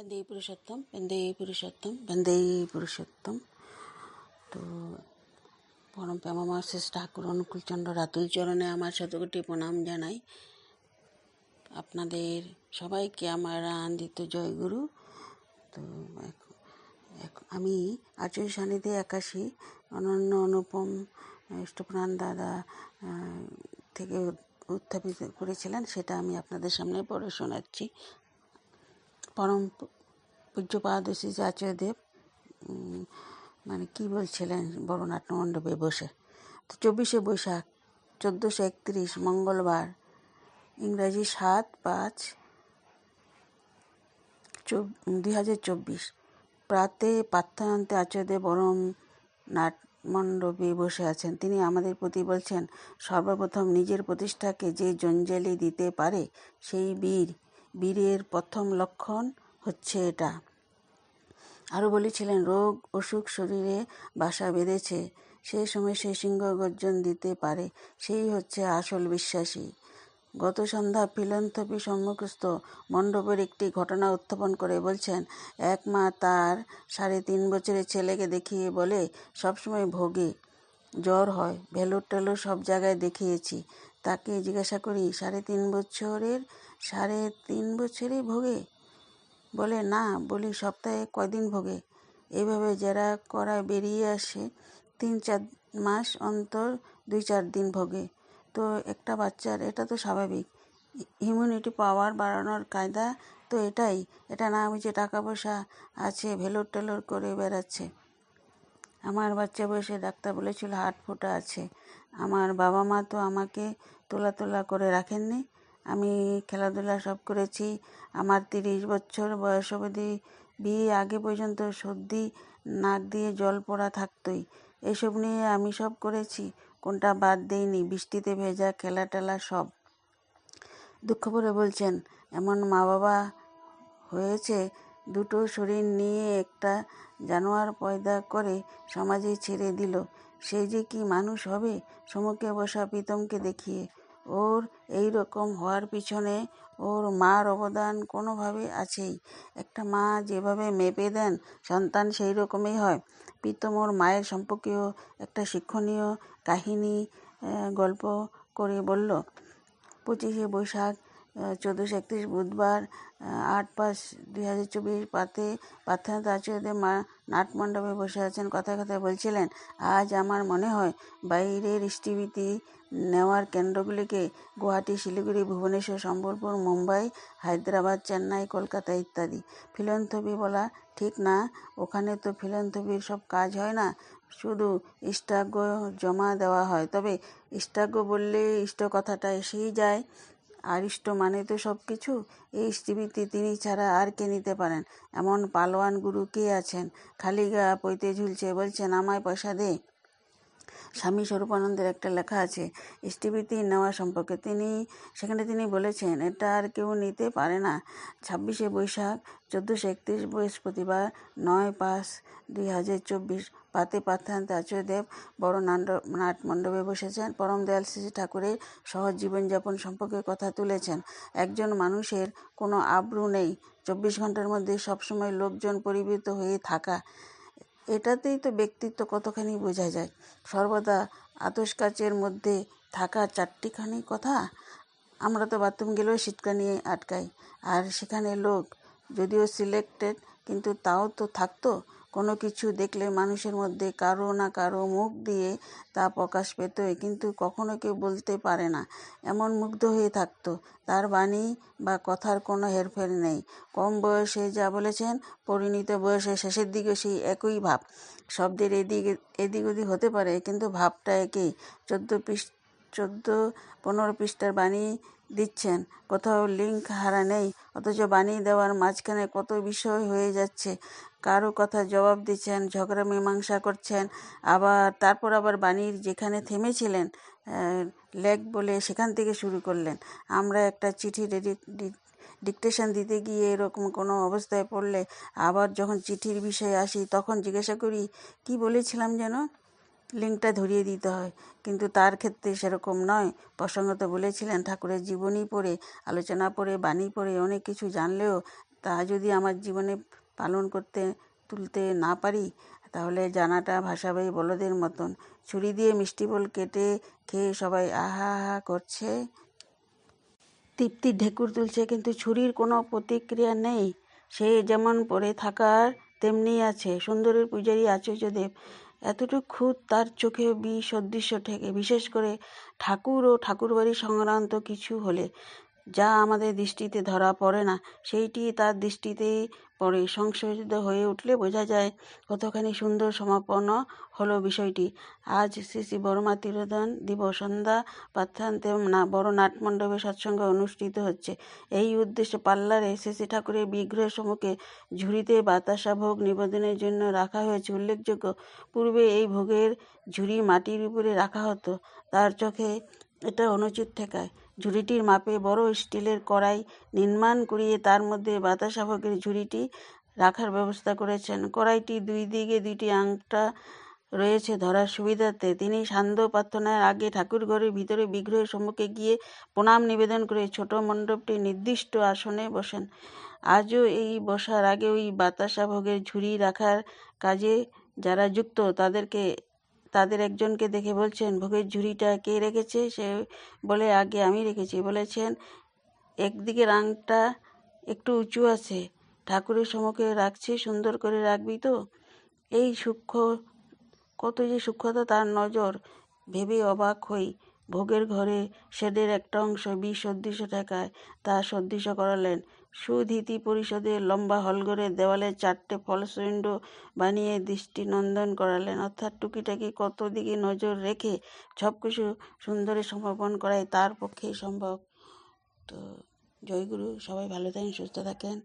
বন্দে পুরুষোত্তম বন্দে পুরুষোত্তম বন্দে পুরুষোত্তম তো পরম প্রেমাশিস ঠাকুর অনুকূলচন্দ্র রাতুল চরণে আমার শতকোটি প্রণাম জানাই। আপনাদের সবাইকে আমার আনন্দিত জয়গুরু। তো আমি আচার্য সান্নিধ্যে একাশি, অনন্য অনুপম, ইষ্টপ্রাণ দাদা থেকে উত্থাপিত করেছিলেন, সেটা আমি আপনাদের সামনে পড়ে শোনাচ্ছি। পরম পূজ্যপাদ শ্রী আচার্যদেব মানে কি বলছিলেন বড় নাট্যমণ্ডপে বসে? তো চব্বিশে বৈশাখ, চোদ্দোশো একত্রিশ, মঙ্গলবার, ইংরাজি সাত পাঁচ দুই হাজার চব্বিশ। প্রাতে পার্থনান্তে আচার্যদেব বরম নাট মণ্ডপে বসে আছেন। তিনি আমাদের প্রতি বলছেন, সর্বপ্রথম নিজের প্রতিষ্ঠাকে যে জঞ্জালি দিতে পারে, সেই বীর বীরের প্রথম লক্ষণ হচ্ছে এটা। আরও বলেছিলেন, রোগ অসুখ শরীরে বাসা বেঁধেছে সেই সময় সে সিংহ গর্জন দিতে পারে, সেই হচ্ছে আসল বিশ্বাসী। গত সন্ধ্যা ফিলন্থপি সম্মুখস্থ মণ্ডপের একটি ঘটনা উত্থাপন করে বলছেন, এক মা তার সাড়ে তিন বছরের ছেলেকে দেখিয়ে বলে, সবসময় ভোগে, জ্বর হয়, ভেলোর টেলোর সব জায়গায় দেখিয়েছি। তাকে জিজ্ঞাসা করি, সাড়ে তিন বছরের, সাড়ে তিন বছরই ভোগে? বলে, না, বলি সপ্তাহে কয়দিন ভোগে? এইভাবে যারা করা বেরিয়ে আসে, তিন চার মাস অন্তর দুই চার দিন ভোগে। তো একটা বাচ্চার, এটা তো স্বাভাবিক ইমিউনিটি পাওয়ার বাড়ানোর কায়দা তো এটাই, এটা না বুঝে টাকা পয়সা আছে, ভেলোর টেলোর করে বেড়াচ্ছে। আমার বাচ্চা বয়সে ডাক্তার বলেছিল হাট ফোটা আছে। আমার বাবা মা তো আমাকে তোলা তোলা করে রাখেননি। আমি খেলাধুলা সব করেছি। আমার তিরিশ বছর বয়স অবধি বিয়ে আগে পর্যন্ত সর্দি, নাক দিয়ে জল পড়া থাকতোই। এসব নিয়ে আমি সব করেছি, কোনটা বাদ দেইনি, বৃষ্টিতে ভেজা খেলা টেলা সব। দুঃখ করে বলছেন, এমন মা বাবা হয়েছে দুটো শরীর নিয়ে একটা জানোয়ার পয়দা করে সমাজে ছেড়ে দিল। সে যে কি মানুষ হবে? সমুখে বসা প্রীতমকে দেখিয়ে। ওর এই রকম হওয়ার পিছনে ওর মার অবদান কোনোভাবে আছেই। একটা মা যেভাবে মেপে দেন, সন্তান সেই রকমই হয়। প্রীতম ওর মায়ের সম্পর্কেও একটা শিক্ষণীয় কাহিনী গল্প করে বলল, পঁচিশে বৈশাখ চোদ্দোশো একত্রিশ বুধবার আট পাঁচ দুই হাজার চব্বিশ পাতে পার্থনাথ আচার্যদেব মা নাটমণ্ডপে বসে আছেন। কথায় কথায় বলছিলেন, আজ আমার মনে হয় বাইরের স্টিভিতি নেওয়ার কেন্দ্রগুলিকে গুয়াহাটি, শিলিগুড়ি, ভুবনেশ্বর, সম্বলপুর, মুম্বাই, হায়দ্রাবাদ, চেন্নাই, কলকাতা ইত্যাদি। ফিলন্থপি বলা ঠিক না। ওখানে তো ফিলন্থপির সব কাজ হয় না। শুধু ইষ্টাগ্য জমা দেওয়া হয়। তবে ইষ্টাগ্য বললে ইষ্ট কথাটা এসেই যায়। আর ইষ্ট মানে তো সব কিছু এই স্ত্রীবৃত্তি তিনি ছাড়া আর কে নিতে পারেন? এমন পালোয়ান গুরু কে আছেন? খালি গা পইতে ঝুলছে, বলছেন, আমায় পয়সা দে। স্বামী স্বরূপানন্দের একটা লেখা আছে স্টিভিতি নেওয়া সম্পর্কে। তিনি, সেখানে তিনি বলেছেন, এটা আর কেউ নিতে পারে না। ছাব্বিশে বৈশাখ, চোদ্দোশো একত্রিশ বৃহস্পতিবার, নয় পাঁচ দুই হাজার চব্বিশ, পাতে পার্থান্ত আচার্যদেব বড় নাট মণ্ডপে বসেছেন। পরম দয়াল শ্রী ঠাকুরের সহজ জীবনযাপন সম্পর্কে কথা তুলেছেন। একজন মানুষের কোনো আব্রু নেই। চব্বিশ ঘণ্টার মধ্যে সবসময় লোকজন পরিবৃত হয়ে থাকা। এটাতেই তো ব্যক্তিত্ব কতখানি বোঝা যায়? সর্বদা আতস কাচের মধ্যে থাকা চারটিখানি কথা? আমরা তো বাথরুম গেলেও সিটকানি আটকাই। আর সেখানে লোক, যদিও সিলেক্টেড কিন্তু তাও তো থাকতো। কোনো কিছু দেখলে মানুষের মধ্যে কারও না কারও মুখ দিয়ে তা প্রকাশ পেতই, কিন্তু কখনো কেউ বলতে পারে না। এমন মুগ্ধ হয়ে থাকতো। তার বাণী বা কথার কোনো হেরফের নেই। কম বয়সে যা বলেছেন, পরিণত বয়সে শেষের দিকে সেই একই ভাব। শব্দের এদিক এদিক ওদিক হতে পারে, কিন্তু ভাবটা একই। চোদ্দ পৃষ্ঠ, চোদ্দ, পনেরো পৃষ্ঠার বাণী দিচ্ছেন। কোথাও লিঙ্ক হারা নেই, অথচ বাণী দেওয়ার মাঝখানে কত বিষয় হয়ে যাচ্ছে। কারও কথা জবাব দিচ্ছেন, ঝগড়া, মীমাংসা করছেন, আবার তারপর আবার বাণীর যেখানে থেমেছিলেন লেখ বলে সেখান থেকে শুরু করলেন। আমরা একটা চিঠি রেডি ডিকটেশন দিতে গিয়ে এরকম কোনো অবস্থায় পড়লে আবার যখন চিঠির বিষয়ে আসি তখন জিজ্ঞাসা করি, কি বলেছিলাম যেন? লিঙ্কটা ধরিয়ে দিতে হয়। কিন্তু তার ক্ষেত্রে সেরকম নয়। প্রসঙ্গত বলেছিলেন, ঠাকুরের জীবনী পড়ে, আলোচনা পড়ে, বাণী পড়ে, অনেক কিছু জানলেও তা যদি আমার জীবনে পালন করতে, তুলতে না পারি, তাহলে জানাটা ভাসাবে বলদের মতন। ছুরি দিয়ে মিষ্টি বল কেটে খেয়ে সবাই আহা আহা করছে। তৃপ্তির ঢেকুর তুলছে, কিন্তু ছুরির কোনো প্রতিক্রিয়া নেই। সে যেমন পড়ে থাকার, তেমনি আছে। সুন্দরের পূজারী আচার্যদেব এতটুকু খুদ তার চোখে বিসদৃশ্য ঠেকে। বিশেষ করে ঠাকুর ও ঠাকুরবাড়ি সংক্রান্ত কিছু হলে যা আমাদের দৃষ্টিতে ধরা পড়ে না, সেইটি তার দৃষ্টিতেই পড়ে। সংশোধিত হয়ে উঠলে বোঝা যায় কতখানি সুন্দর সমাপন হলো বিষয়টি। আজ শ্রী শ্রী বর্মা তিরোধান দিবস সন্ধ্যা পাঠ্যান্তে না, বড় নাটমণ্ডপে সৎসঙ্গ অনুষ্ঠিত হচ্ছে। এই উদ্দেশ্যে পাল্লারে শ্রী শ্রী ঠাকুরের বিগ্রহের সম্মুখে ঝুড়িতে বাতাসা ভোগ নিবেদনের জন্য রাখা হয়েছে। উল্লেখযোগ্য, পূর্বে এই ভোগের ঝুড়ি মাটির উপরে রাখা হতো। তার চোখে এটা অনুচিত ঠেকায়। ঝুড়িটির মাপে বড় স্টিলের কড়াই নির্মাণ করিয়ে তার মধ্যে বাতাসা ভোগের ঝুড়িটি রাখার ব্যবস্থা করেছেন। কড়াইটি দুই দিকে দুইটি আংটা রয়েছে ধরার সুবিধার্থে তিনি সান্ধ্য প্রার্থনার আগে ঠাকুর ঘরের ভিতরে বিগ্রহের সম্মুখে গিয়ে প্রণাম নিবেদন করে ছোট মণ্ডপটি নির্দিষ্ট আসনে বসেন। আজও এই বসার আগে ওই বাতাসা ভোগের ঝুড়ি রাখার কাজে যারা যুক্ত তাদেরকে তাদের একজনকে দেখে বলছেন, ভোগের ঝুড়িটা কে রেখেছে? সে বলে, আগে আমি রেখেছি। বলেছেন, একদিকে রাংটা একটু উঁচু আছে, ঠাকুরের সম্মুখে রাখছি, সুন্দর করে রাখবি তো? এই সূক্ষ্ম, কত যে সূক্ষ্মতা তার নজর, ভেবে অবাক হই। ভোগের ঘরে শেডের একটা অংশ বিষ সদৃশ্য ঠেকায় তা সদৃশ্য করালেন। সুধীতি পরিষদের লম্বা হলঘরের দেওয়ালে চারটে ফলস উইন্ডো বানিয়ে দৃষ্টি নন্দন করালেন। অর্থাৎ টুকিটাকি কত দিকে নজর রেখে সব কিছু সুন্দরে সমাপন করাই তার পক্ষেই সম্ভব। তো জয়গুরু, সবাই ভালো থাকেন, সুস্থ থাকেন।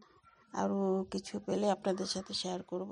আরও কিছু পেলে আপনাদের সাথে শেয়ার করব।